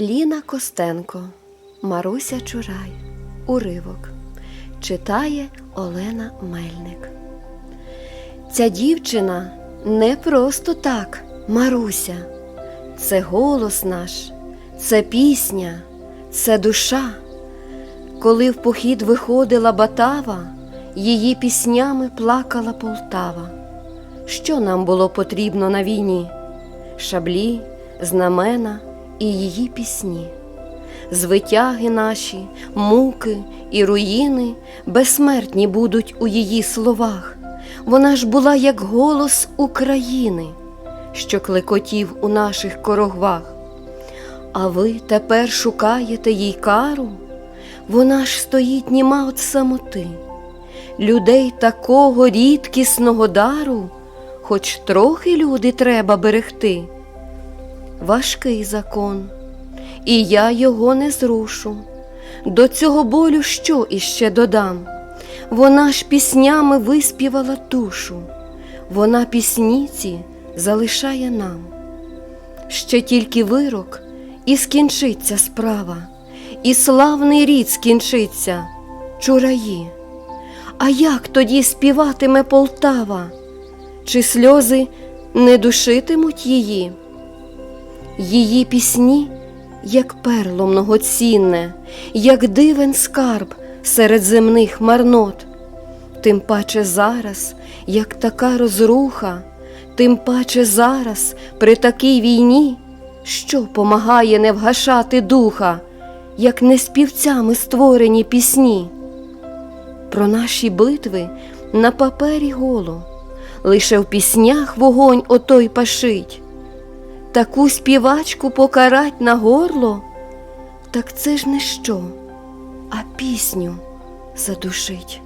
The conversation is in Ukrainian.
Ліна Костенко, Маруся Чурай. Уривок. Читає Олена Мельник. Ця дівчина не просто так, Маруся. Це голос наш, це пісня, це душа. Коли в похід виходила Батава, її піснями плакала Полтава. Що нам було потрібно на війні? Шаблі, знамена і її пісні. Звитяги наші, муки і руїни безсмертні будуть у її словах. Вона ж була як голос України, що клекотів у наших корогвах. А ви тепер шукаєте їй кару? Вона ж стоїть німа от самоти. Людей такого рідкісного дару, хоч трохи люди треба берегти. Важкий закон, і я його не зрушу. До цього болю що іще додам? Вона ж піснями виспівала душу, вона пісніці залишає нам. Ще тільки вирок, і скінчиться справа, і славний рід скінчиться, чураї. А як тоді співатиме Полтава? Чи сльози не душитимуть її? Її пісні, як перло многоцінне, як дивен скарб серед земних марнот. Тим паче зараз, як така розруха, тим паче зараз, при такій війні, що помагає не вгашати духа, як не співцями створені пісні. Про наші битви на папері голо, лише в піснях вогонь отой пашить. Таку співачку покарать на горло, так це ж не що, а пісню задушить.